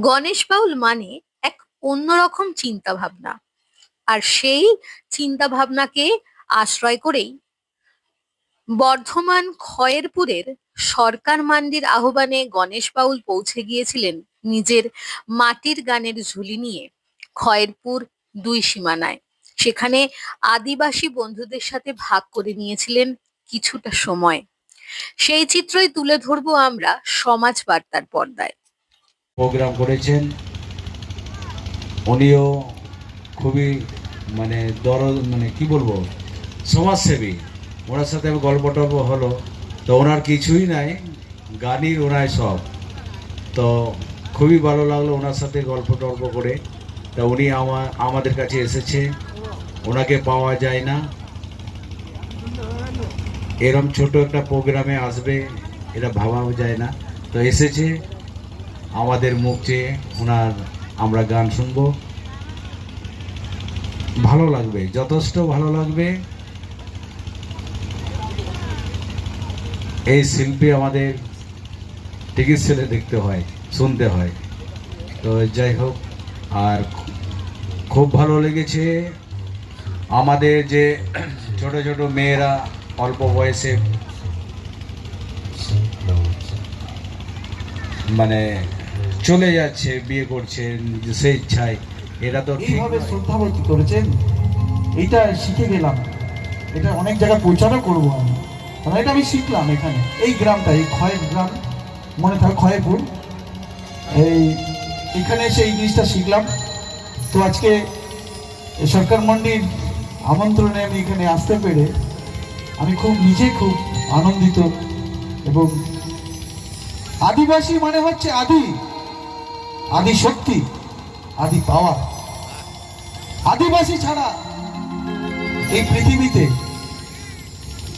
গণেশ বাউল মানে এক অন্যরকম চিন্তা ভাবনা আর সেই চিন্তা ভাবনাকে আশ্রয় করেই বর্ধমান খয়েরপুরের সরকার মান্ডির আহ্বানে গণেশ বাউল পৌঁছে গিয়েছিলেন নিজের মাটির গানের ঝুলি নিয়ে খয়েরপুর দুই সীমানায়। সেখানে আদিবাসী বন্ধুদের সাথে ভাগ করে নিয়েছিলেন কিছুটা সময়। সেই চিত্রই তুলে ধরবো আমরা সমাজ বার্তার পর্দায়। প্রোগ্রাম করেছেন। উনিও খুবই মানে দরদ মানে কি বলব, সমাজসেবী। ওনার সাথে গল্প টল্প হলো। তো ওনার কিছুই নাই, গানই ওনায় সব। তো খুবই ভালো লাগল ওনার সাথে গল্প টল্প করে। তা উনি আমার আমাদের কাছে এসেছে। ওনাকে পাওয়া যায় না। এরম ছোট একটা প্রোগ্রামে আসবে, এটা ভাবাও যায় না। তো এসেছে। আমাদের মুখ চেয়ে ওনার আমরা গান শুনব। ভালো লাগবে, যথেষ্ট ভালো লাগবে। এই শিল্পী আমাদের টিকিট সেলে দেখতে হয়, শুনতে হয়। তো যাই হোক, আর খুব ভালো লেগেছে। আমাদের যে ছোট ছোট মেয়েরা অল্প বয়সে মানে চলে যাচ্ছে বিয়ে করছেন সে ইচ্ছায়। এটা তো এইভাবে নয়। শ্রদ্ধাভক্তি করেছেন? এইটা শিখে গেলাম। এটা অনেক জায়গায় প্রচারও করব আমি। কারণ এটা আমি শিখলাম এখানে। এই গ্রামটা এই খয়ের গ্রাম মনে থাকে খয়েরপুর এই এখানে এসে এই জিনিসটা শিখলাম। তো আজকে সরকার মন্ডির আমন্ত্রণে আমি এখানে আসতে পেরে আমি খুব নিজে খুব আনন্দিত এবং আদিবাসী মানে হচ্ছে আদি। আদি শক্তি, আদি পাওয়ার আদিবাসী ছাড়া এই পৃথিবীতে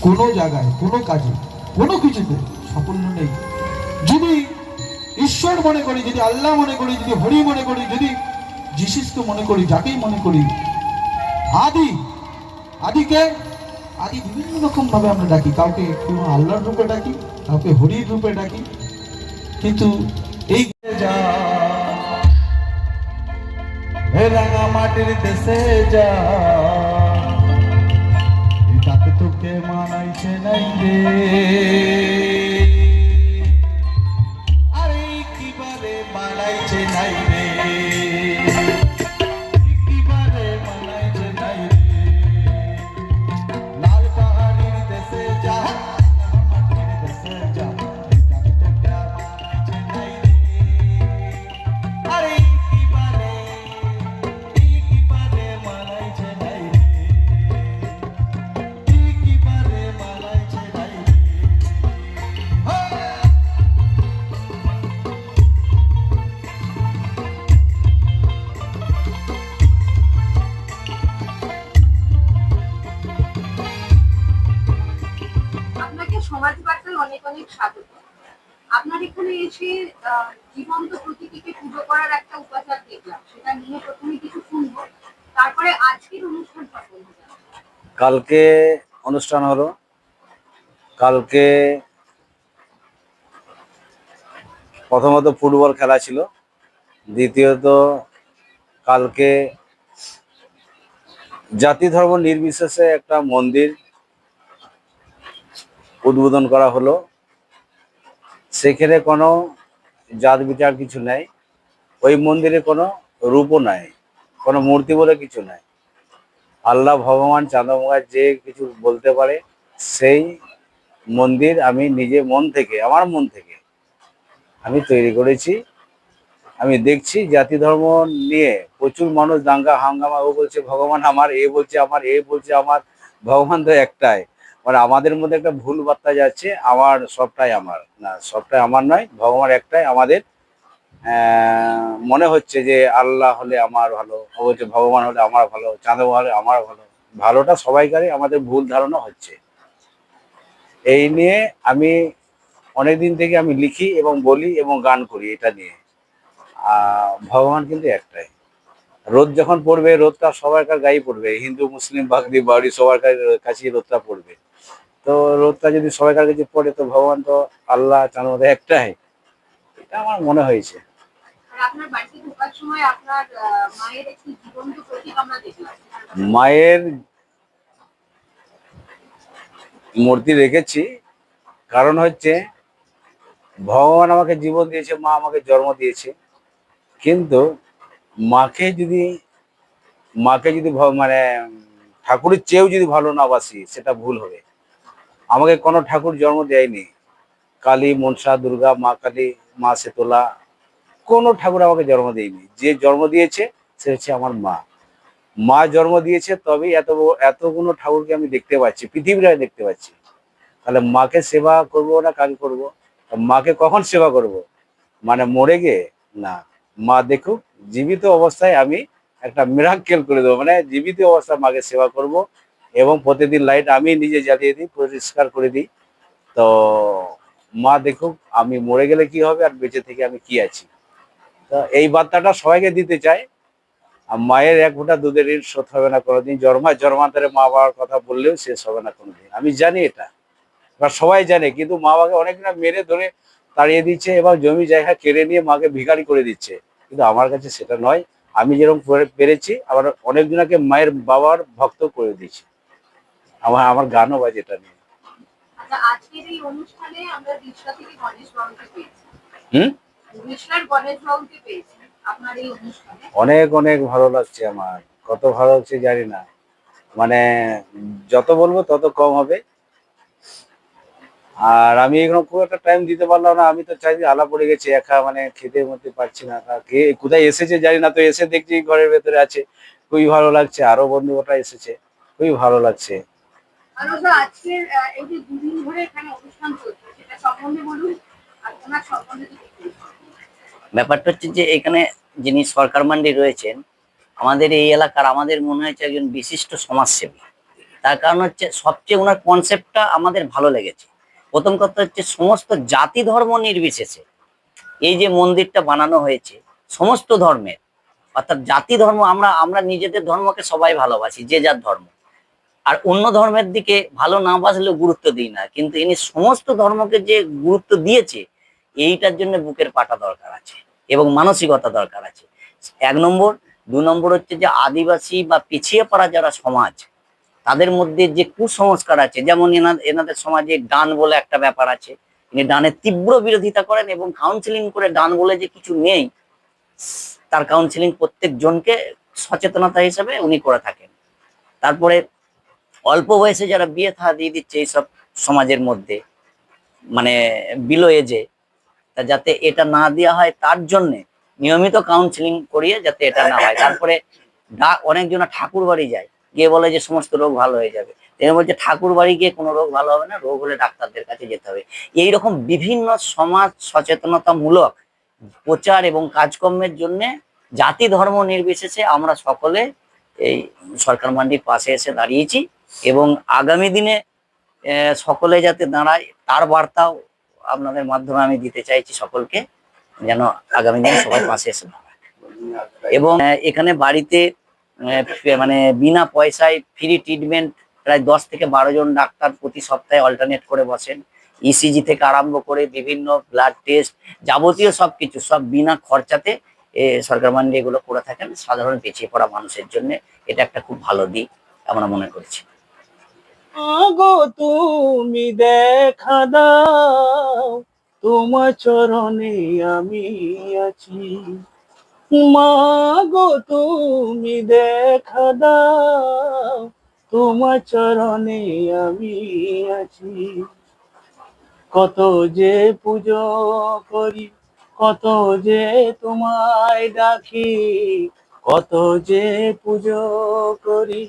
কোনো জায়গায়, কোনো কাজে, কোনো কিছুতে সাফল্য নেই। যদি ঈশ্বর মনে করি, যদি আল্লাহ মনে করি, যদি হরি মনে করি, যদি যিশুকে মনে করি, যাকেই মনে করি, আদি, আদিকে, আদি বিভিন্ন রকম ভাবে আমরা ডাকি। কাউকে কোনো আল্লাহর রূপে ডাকি, কাউকে হরির রূপে ডাকি কিন্তু এই হে রাঙা মাটির দেশে যা তাকে তোকে মানাইছে নাই রে। সমাজ বার্তায় অনেক অনেক স্বাগত। আপনার এখানে এসে জীবন্ত প্রকৃতিকে পুজো করার একটা উপাচার দেখলাম। সেটা নিয়ে প্রথমে কিছু শুনব। তারপরে আজকের অনুষ্ঠান কালকে অনুষ্ঠান হলো। কালকে প্রথমত ফুটবল খেলা ছিল। দ্বিতীয়ত কালকে জাতি ধর্ম নির্বিশেষে একটা মন্দির উদ্বোধন করা হলো। সেখানে কোনো জাত বিচার কিছু নাই। ওই মন্দিরে কোনো রূপও নাই। কোনো মূর্তি বলে কিছু নাই। আল্লাহ ভগবান চাঁদমুখার যে কিছু বলতে পারে, সেই মন্দির আমি নিজে মন থেকে, আমার মন থেকে আমি তৈরি করেছি। আমি দেখছি জাতি ধর্ম নিয়ে প্রচুর মানুষ দাঙ্গা, হাঙ্গামা, ও বলছে, ভগবান আমার, এ বলছে আমার, এ বলছে আমার, ভগবান তো একটাই। মানে আমাদের মধ্যে একটা ভুল বার্তা যাচ্ছে, আমার সবটাই আমার। না, সবটাই আমার নয়, ভগবান একটাই আমাদের। মনে হচ্ছে যে আল্লাহ হলে আমার ভালো বলছে ভগবান হলে আমার ভালো চাঁদা হলে আমার ভালো। ভালোটা সবাইকারই আমাদের ভুল ধারণা হচ্ছে। এই নিয়ে আমি অনেকদিন থেকে আমি লিখি এবং বলি এবং গান করি এটা নিয়ে। ভগবান কিন্তু একটাই। রোদ যখন পড়বে, রোদটা সবাইকার গায়ে পড়বে। হিন্দু, মুসলিম, বাগদি বাড়ি সবার কা- কাছেই রোদটা পড়বে। তো রোদটা যদি সবাই সবাইকার কাছে পড়ে তো ভগবান তো আল্লাহ চাঁদ একটাই। এটা আমার মনে হয়েছে। মায়ের মূর্তি রেখেছি। কারণ হচ্ছে ভগবান আমাকে জীবন দিয়েছে মা আমাকে জন্ম দিয়েছে। কিন্তু মাকে যদি মাকে যদি মানে ঠাকুরের চেয়েও যদি ভালো না বাসি সেটা ভুল হবে। আমাকে কোনো ঠাকুর জন্ম দেয়নি। কালী, মনসা, দুর্গা, মা কালী, মা শীতলা, কোনো ঠাকুর আমাকে জন্ম দেয়নি। যে জন্ম দিয়েছে সে হচ্ছে আমার মা। মা জন্ম দিয়েছে তবে এত বড়- এতগুলো ঠাকুরকে আমি দেখতে পাচ্ছি, পৃথিবীর দেখতে পাচ্ছি। তাহলে মাকে সেবা করব না কাকে করব? মাকে কখন সেবা করব? মানে মরে গিয়ে? না। মা দেখুক, জীবিত অবস্থায় আমি একটা মিরাক্কেল করে দেবো। মানে জীবিত অবস্থায় মাকে সেবা করব। এবং প্রতিদিন লাইট আমি নিজে জ্বালিয়ে দিই, পরিষ্কার করে দিই। তো মা দেখুক, আমি মরে গেলে কি হবে আর বেঁচে থেকে আমি কি আছি। তো এই বার্তাটা সবাইকে দিতে চাই। মায়ের এক ফোঁটা দুধের ঋণ শোধ হবে না কোনোদিন। জন্মা জন্মান্তরে মা বাবার কথা বললেও শেষ হবে না কোনোদিন। আমি জানি এটা। এবার সবাই জানে, কিন্তু মা বাবাকে অনেকটা মেরে ধরে তাড়িয়ে দিচ্ছে এবং জমি জায়গা কেড়ে নিয়ে মাকে ভিখারি করে দিচ্ছে। কিন্তু আমার কাছে সেটা নয়। আমি যেরকম পেরে- পেরেছি, আবার অনেকজনকে মায়ের বাবার ভক্ত করে দিয়েছি। আমার আমার গানও বাজে এটা নিয়ে। আচ্ছা আজকের এই অনুষ্ঠানে আমরা রিসরা থেকে গণেশ বাবুকে পেয়েছি। হুম? রিসরার গণেশ বাবুকে পেয়েছি আপনার এই অনুষ্ঠানে। অনেক অনেক ভালো লাগছে আমার। কত ভালো লাগছে জানি না। মানে যত বলব তত কম হবে। আর আমি এখানে খুব একটা টাইম দিতে পারলাম না। আমি তো চাই আলা পড়ে গেছি একা মানে খেতে মতে পারছি না। কে কোথায় এসেছে জানি না। তো এসে দেখছি ঘরের ভেতরে আছে। খুবই ভালো লাগছে। আরও বন্ধু ওটা এসেছে। খুবই ভালো লাগছে। আর আজকের এই যে দুদিন ধরে এখানে অনুষ্ঠান চলছে, সেটা সম্বন্ধে বলুন আর সম্বন্ধে। ব্যাপারটা হচ্ছে যে এখানে যিনি সরকার মান্ডি রয়েছেন, আমাদের এই এলাকার আমাদের মনে হয়েছে একজন বিশিষ্ট সমাজসেবী। তার কারণ হচ্ছে সবচেয়ে ওনার কনসেপ্টটা আমাদের ভালো লেগেছে। প্রথম কথা হচ্ছে সমস্ত জাতি ধর্ম নির্বিশেষে এই যে মন্দিরটা বানানো হয়েছে, সমস্ত ধর্মের, অর্থাৎ জাতি ধর্ম, আমরা আমরা নিজেদের ধর্মকে সবাই ভালোবাসি, যে যার ধর্ম। আর অন্য ধর্মের দিকে ভালো না বাসলেও গুরুত্ব দিই না। কিন্তু ইনি সমস্ত ধর্মকে যে গুরুত্ব দিয়েছে, এইটার জন্য বুকের পাটা দরকার আছে এবং মানসিকতা দরকার আছে। এক নম্বর, দু নম্বর হচ্ছে যে আদিবাসী বা পিছিয়ে পড়া যারা সমাজ, তাদের মধ্যে যে কুসংস্কার আছে, যেমন এনাদের সমাজে ডান বলে একটা ব্যাপার আছে। ইনি ডানের তীব্র বিরোধিতা করেন এবং কাউন্সিলিং করে ডান বলে যে কিছু নেই, তার কাউন্সিলিং প্রত্যেক জনকে সচেতনতা হিসেবে উনি করে থাকেন। তারপরে অল্প বয়সে যারা বিয়ে থা দিয়ে দিচ্ছে এইসব সমাজের মধ্যে মানে বিলো এজে তা যাতে এটা না দেওয়া হয় তার জন্যে নিয়মিত কাউন্সিলিং করিয়ে যাতে এটা না হয়। তারপরে অনেকজন ঠাকুর বাড়ি যায়, গিয়ে বলে যে সমস্ত রোগ ভালো হয়ে যাবে। তিনি বলছে ঠাকুর বাড়ি গিয়ে কোনো রোগ ভালো হবে না, রোগ হলে ডাক্তারদের কাছে যেতে হবে। এইরকম বিভিন্ন সমাজ সচেতনতামূলক প্রচার এবং কাজকর্মের জন্য জাতি ধর্ম নির্বিশেষে আমরা সকলে এই সরকার মান্ডির পাশে এসে দাঁড়িয়েছি এবং আগামী দিনে সকলে যাতে দাঁড়ায়, তার বার্তাও আপনাদের মাধ্যমে আমি দিতে চাইছি সকলকে, যেন আগামী দিনে সবাই পাশে এসে দাঁড়ায়। এবং এখানে বাড়িতে মানে বিনা পয়সায় ফ্রি ট্রিটমেন্ট প্রায় দশ থেকে বারো জন ডাক্তার প্রতি সপ্তাহে অল্টারনেট করে বসেন। ইসিজি থেকে আরম্ভ করে বিভিন্ন ব্লাড টেস্ট যাবতীয় সব কিছু, সব বিনা খরচাতে সরকার মান্ডি এগুলো করে থাকেন। সাধারণ পিছিয়ে পড়া মানুষের জন্য। এটা একটা খুব ভালো দিক, আমরা মনে করছি। আগো তুমি দেখা দাও, তোমার চরণে আমি আছি। মাগো তুমি দেখা দাও, তোমার চরণে আমি আছি। কত যে পুজো করি, কত যে তোমায় ডাকি কত যে পুজো করি,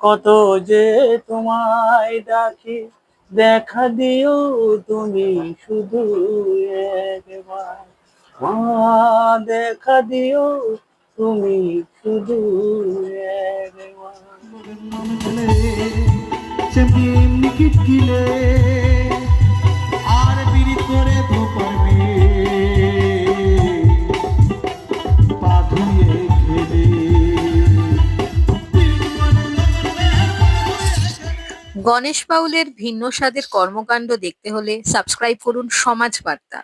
কত যে তোমায় ডাকি, দেখা দিও তুমি শুধু একবার। মা, দেখা দিও তুমি শুধু একবার। গণেশ পাউলের ভিন্ন স্বাদের কর্মকাণ্ড দেখতে হলে সাবস্ক্রাইব করুন সমাজ বার্তা।